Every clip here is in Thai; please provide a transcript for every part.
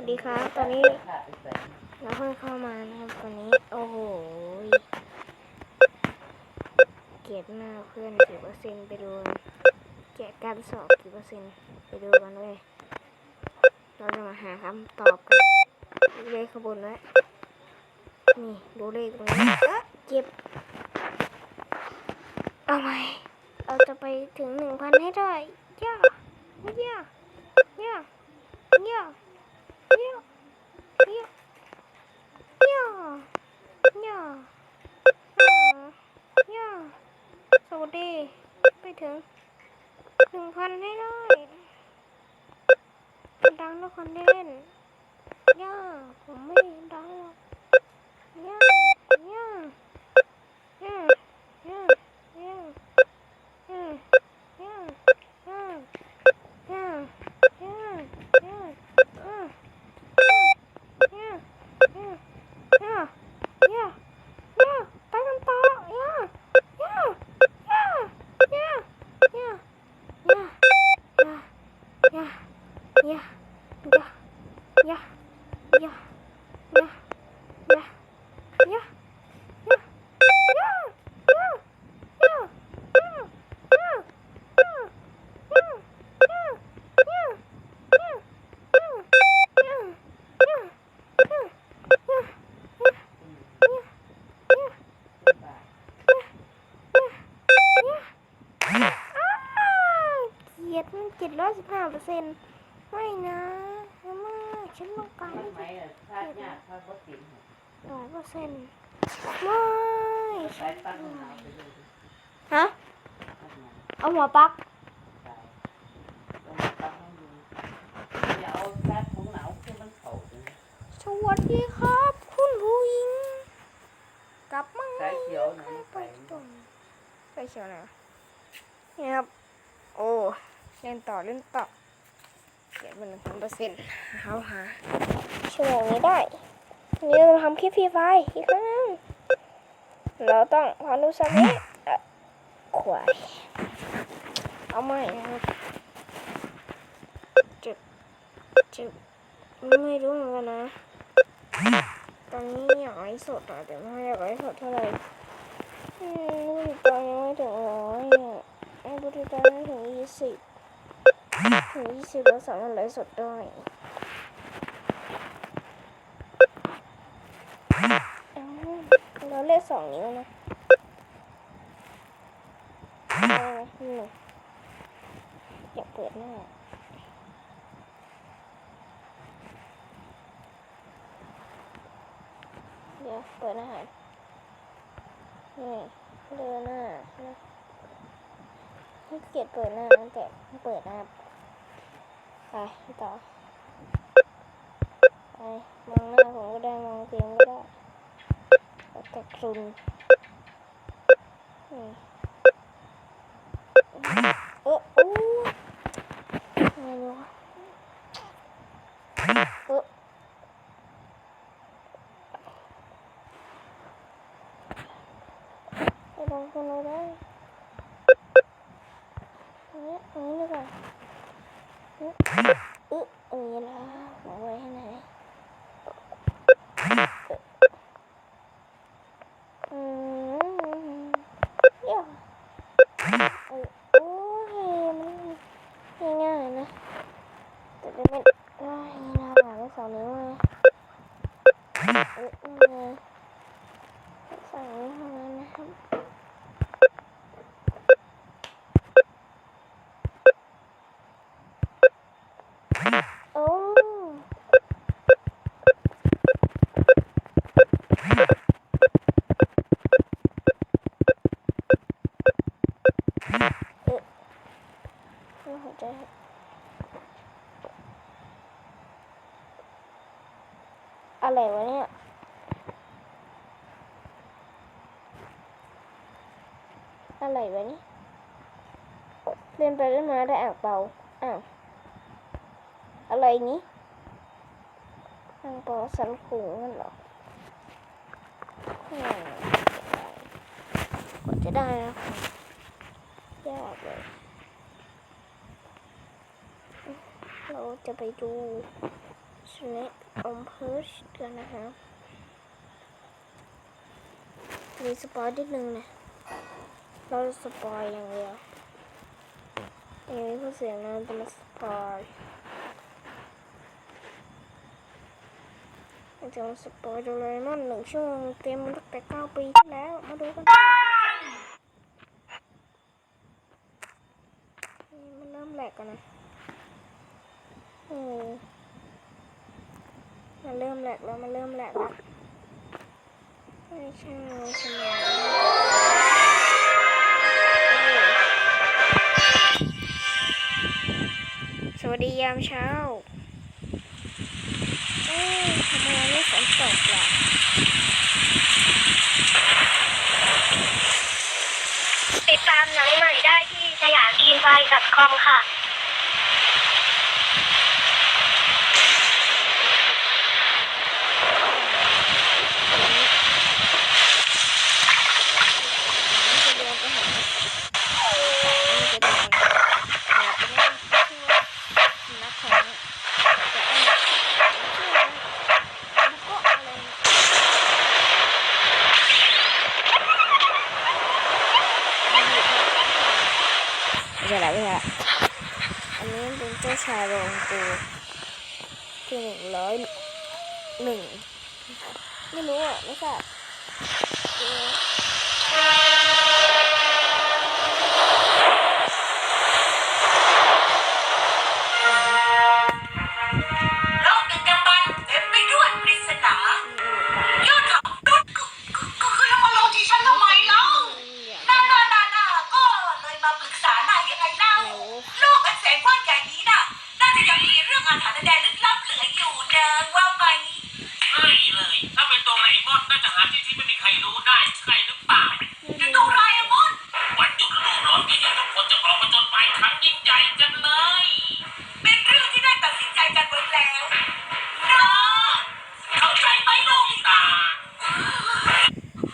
วัสดีครับ ตอนนี้เราเพิ่งเข้ามานะครับตอนนี้ โอ้โห เกียดหน้าเพื่อนกี่เปอร์เซ็นต์ไปดูเกียดการสอบกี่เปอร์เซ็นต์ไปดูกันเลย เราจะมาหาคำตอบกันเลขขางบวนไว้นี่ดูเลขตรงนี้เก็บ เอาไหมเราจะไปถึงหนึ่งพันให้ได้ย่าย่าย่าย่า เยี่ยเยี่ยเยี่ยเยี่ยเยี่ยสวัสดี ไป ถึงหนึ่งพันให้ได้ดังทุกคนเล่นยากผมไม่ดังหรอกยาก เซ็นไม่นะอามาฉันต้องการที่จะร้อยเปอร์เซ็นต์ไม่ฮะเอาหัวปักสวัสดีครับ คุณผู้หญิงกลับมาสายเขียวไหนไปไปตรงสายเขียวนะนี่ครับ โอ้ เล่นต่อ เล่นต่อ เขียนเป็นหนึ่งเปอร์เซ็นต์เอาหาชั่วโมงนี้ได้นนี้เราทำคลิปฟรีไฟอีกครั้งนึงเราต้องพานุสามิเอ่อขวายเอาใหม่ครับจุดจุดไม่รู้เหมือนกันนะ ตอนนี้อยากไลฟ์สดอะแต่ไม่อยากไลฟ์สดเท่าไหร่อืมผู้ติดตามยังไม่ถึงร้อยอะไอ้ผู้ติดตามไม่ถึงยี่สิบ ถึงยี่สิบแล้วสามารถไลฟ์สดได้เอ้าเราเลขสองนิ้วนะอาไงนี่อยากเปิดหน้าเดี๋ยวเปิดอาหารนี่เดินหน้านะให้เกียรติเปิดหน้าตั้งแต่เปิดหน้า ไปต่อไปมองหน้าผมก็ได้มองเกมก็ได้แล้วแต่คุณนี่เออโอ้ไม่รู้วะเออ ไปลองกันเราได้อันนี้อันนี้ดีกว่าอึ๊ะอึ๊ะอันนี้ละเอาไว้ให้ไหนอืม เดี๋ยวเออโอ้ยมันง่ายๆนะแต่จะเป็นได้นะหลังสองนิ้วมาเออนี่ไงสองนิ้วเท่านั้นนะครับ โอ้เอ๊ะไม่หัวใจ อะไรวะเนี่ย อะไรวะนี่เล่นไปเล่นมาได้อ่างเปาอ้าวอะไรนี้ทางปอสันขุงนั่นหรอกว่าจะได้นะยากเลย เราจะไปดูสทีนี้อมเพื้นกันนะครับมีสปอยนิดนึงนะเราสปอยอย่างเดียวเอ้ยผู้เสียงนั้นจะมาสปอยจะมาสปอยโดเรมอนหนึ่งชั่วโมงเต็มตั้งแต่เก้าปีที่แล้ว มาดูกันมันเริ่มแหลกกันนะโอ้มันเริ่มแหล กแล้วมันเริ่มแหลกแล้วไม่ใช่สมองสวัสดียามเช้า เอ้ยทำไมไม่ฝนตกล่ะติดตามหนังใหม่ได้ที่สยามกินไฟกับคอมค่ะเดินไปหาจะเดินแบบนี้ชื่อว่านักของจะเอ็นชื่ออะไรบุโกะอะไรไม่ใช่ละไม่ใช่ละอันนี้เป็นเจ้า ชายโรงปูที่หนึ่งร้อยหนึ่งไม่รู้อะไม่ทราบ ยิ่งใหญ่กันเลย เป็นเรื่องที่ได้ตัดสินใจกันไว้แล้วนะเข้าใจไหมโนบิตา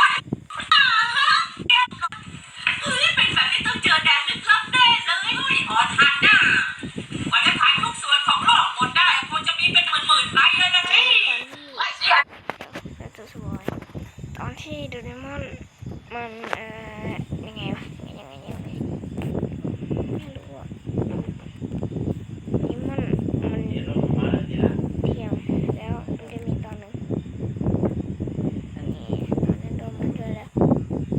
อ่าฮะแกเฮ้ยเป็นแบบนี้ต้องเจอแดนลึกลับแน่เลยเฮ้ยขอทานหน้ากว่าจะถ่ายทุกส่วนของโลกหมดได้คงจะมีเป็นหมื่นๆไลค์เลยนะพี่ตอนที่ไอ้เสียเราจะสปอยตอนที่โดเรมอนมันเอ่อยังไงวะยังไงยังไงไม่รู้อะนี่มันมันเที่ยงแล้วมันจะมีตอนหนึ่งอันนี้ตอนนั้นโดนมันด้วยแล้ว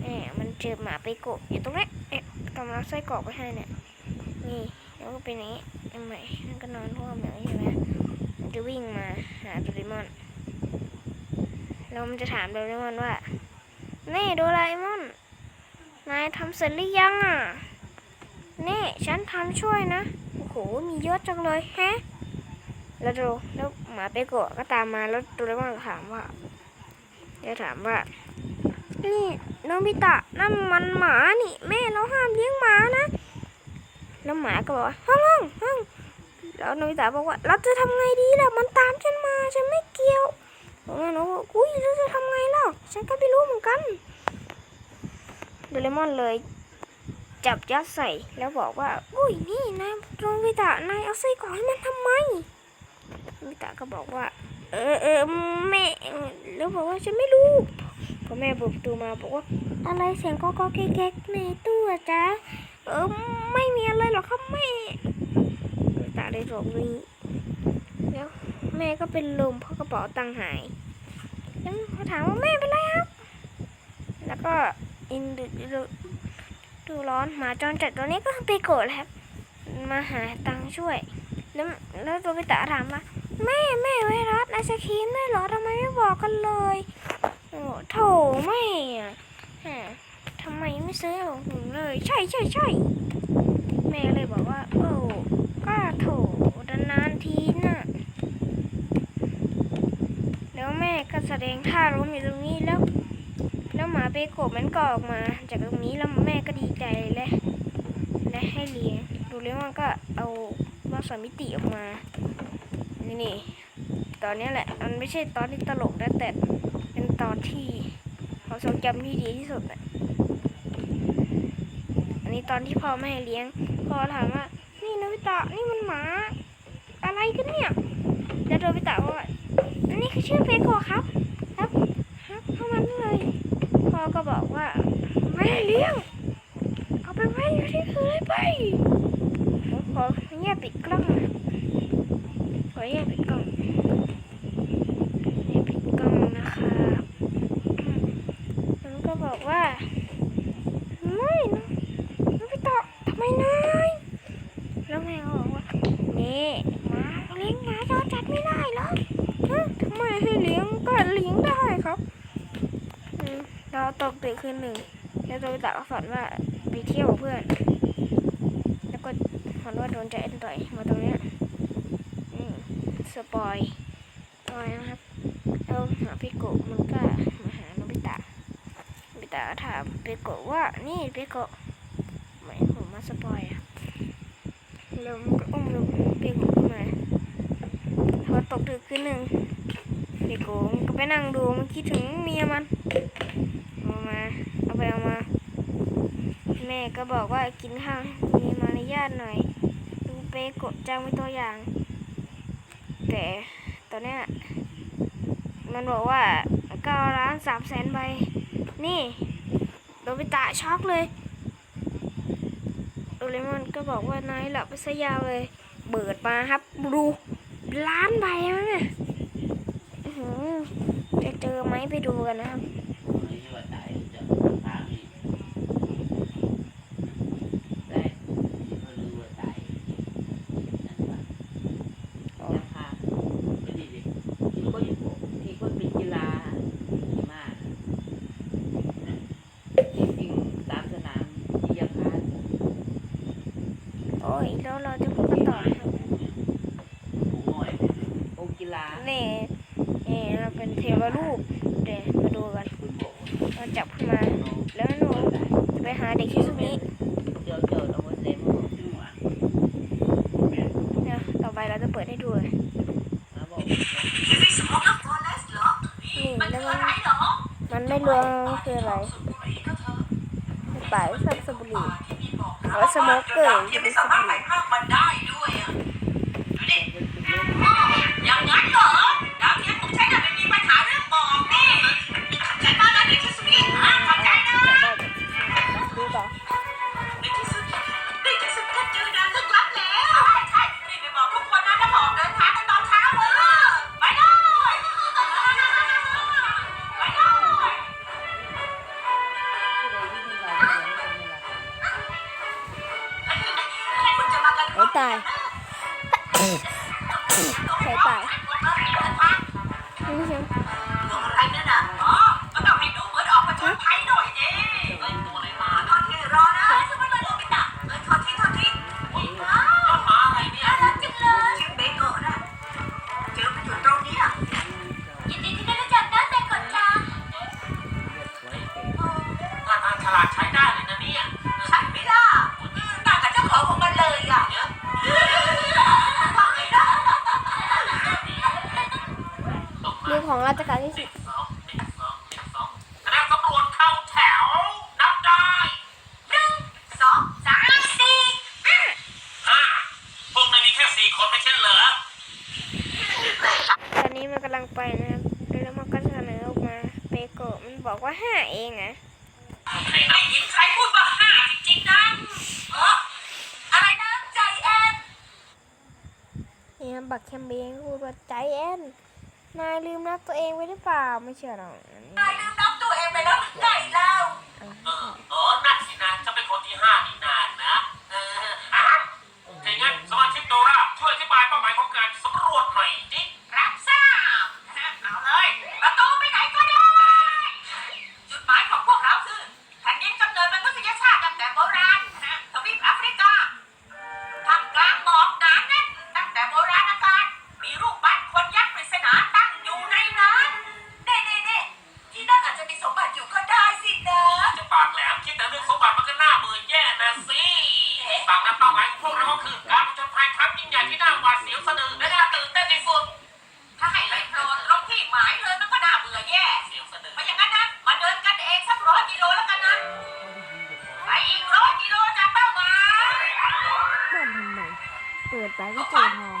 แหมมันเจอหมา ไปโกะอยู่ตรงนี้เนี่ยกำลังไส้กรอกไปให้เนี่ยนี่แล้วก็เป็นอย่างนี้ทำไมนั่นก็นอนท่วมอย่างนี้ใช่ไหมมันจะวิ่งมาหาโดเรมอนแล้วมันจะถามโดเรมอนว่านี่โดราเอมอนนายทำเสร็จหรือยังอะนี่ฉันทำช่วยนะโอ้โหมีเยอะจังเลยแฮะแล้วดูแล้วหมาเปโกะก็ตามมาแล้วโดเรมอนถามว่าจะถามว่านี่ โนบิตะนั่นมันหมานี่แม่เราห้ามเลี้ยงหมานะ แล้วหมาก็บอกว่าห้องห้องห้องแล้วโนบิตะบอกว่าเราจะทำไงดีล่ะมันตามฉันมาฉันไม่เกี่ยวผมว่าหนูบอกอุ้ยแล้วจะทำไงล่ะฉันก็ไม่รู้เหมือนกันโดเรมอนเลยจับยัดใส่แล้วบอกว่า อุ้ยนี่นายโนบิตะนายเอาไส้กรอกให้มันทำไมโนบิตะก็บอกว่า เออเออแม่แล้วบอกว่าฉันไม่รู้ อแม่เปิดประตูมาบอกว่าอะไรเสียงก๊อกๆแก๊กๆในตู้จ๊ะเออไม่มีอะไรหรอกครับแม่ตะเลยบอกนี้แล้วแม่ก็เป็นลมเพราะกระเป๋าตังหายแล้วเขาถามว่าแม่เป็นไรครับ แล้วก็อินดูดูร้อนหมาจรจัดตัวนี้ก็ไปโกรธครับ มาหาตังช่วย แล้วแล้วตัวพิตาถามว่าแม่แม่ไวรัสไอศครีมได้หรอทำไมไม่บอกกันเลย โอ้โถแม่ฮะทำไมไม่ซื้อของผมเลย ใช่ใช่ใช่แม่เลยบอกว่า โอ้ก็โถนานทีน่ะ แล้วแม่ก็แสดงท่าล้มอยู่ตรงนี้แล้ว แล้วหมาเปโกะมันก็ออกมา จากตรงนี้แล้วแม่ก็ดีใจและและให้เลี้ยงดูเรมอนก็เอามาสมิติออกมา นี่นี่ตอนนี้แหละ มันไม่ใช่ตอนที่ตลกนะแต่ ตอนที่เขาทรงจำที่ดีที่สุดอะอันนี้ตอนที่พ่อไม่ให้เลี้ยงพ่อถามว่า นี่นาวิตะนี่มันหมา อะไรกันเนี่ยแล้วโดบิตะก็ว่าอันนี้คือชื่อเปโกครับ ครับครับเข้ามาได้เลยพ่อก็บอกว่าไม่ให้เลี้ยง เอาไปไว้อยู่ที่อื่นเลยไปผมขอเงียบปิดกล้องขอเงียบปิดกล้องเงียบปิดกล้องนะคะมันก็บอกว่า ไม่นะน้องพี่ต่อทำไมนายแล้วแม่ก็บอกว่า นี่หมาเลี้ยงหมาจรจัดไม่ได้เหรอฮะทำไมให้เลี้ยงก็เลี้ยงได้ครับอืมเรา ตกตึกคืนหนึ่งแล้วโดนตาก็ฝันว่าไปเที่ยวกับเพื่อน แล้วก็ฝันว่าโดนใจเอ็นต่อยมาตรงเนี้ยสปอยต่อยนะครับแล้วหาพี่โกะมันก็มาหาโนบิตะโนบิตะถามพี่โกะว่านี่พี่โกะไม่ผมมาสปอยอะแล้วมันก็อุ้มลูกพี่โกะขึ้นมาพอตกดึกคืนหนึ่งพี่โกะก็ไปนั่งดูมันคิดถึงเมียมัน ไปเอามา แม่ก็บอกว่ากินข้าวมีมารยาทหน่อย ดูเป๊กดจ้างไว้ตัวอย่าง แต่ตอนเนี้ยมันบอกว่าเก้าล้านสามแสนใบ นี่โดบิตะช็อกเลยโดเรมอนก็บอกว่านายหลับไปซะยาวเลย เบิดมาครับ ดูล้านใบแล้วเนี่ยอื้อหือจะเจอไหมไปดูกันนะครับ โอ้ยแล้วเราจะพูดกันต่อนะครับ นี่นี่ เราเป็นเทวรูปเดี๋ยวมาดูกันเราจับขึ้นมา แล้วหนูจะไปหาเด็กที่สุนี้เดี๋ยวต่อไปเราจะเปิดให้ดูเลยที่ได้สมองอัพโทเลสเหรอนี่มันแล้วคือมันอะไรเหรอมันไม่รวมคืออะไรสูบบุหรี่ก็เถอะป่ายสับสบุหรีที่มีบอกเอาไว้สโมกเกอร์ที่ไม่สามาร ตายใครตายนี่ใช่ บบักแคมเบงพูดว่าใจแอนนายลืมนับตัวเองไว้หรือเปล่าไม่เชื่อหรอกอันนี้นายลืมนับตัวเองไปแล้วหรือไงเล่าเออเออนั่นสินะจะเป็นคนที่ห้านี่นานนะเอออะถ้าอย่างนั้นสมาชิกโดราช่วยอธิบายเป้าหมายของการสำรวจหน่อย แต่ก็เจอทอง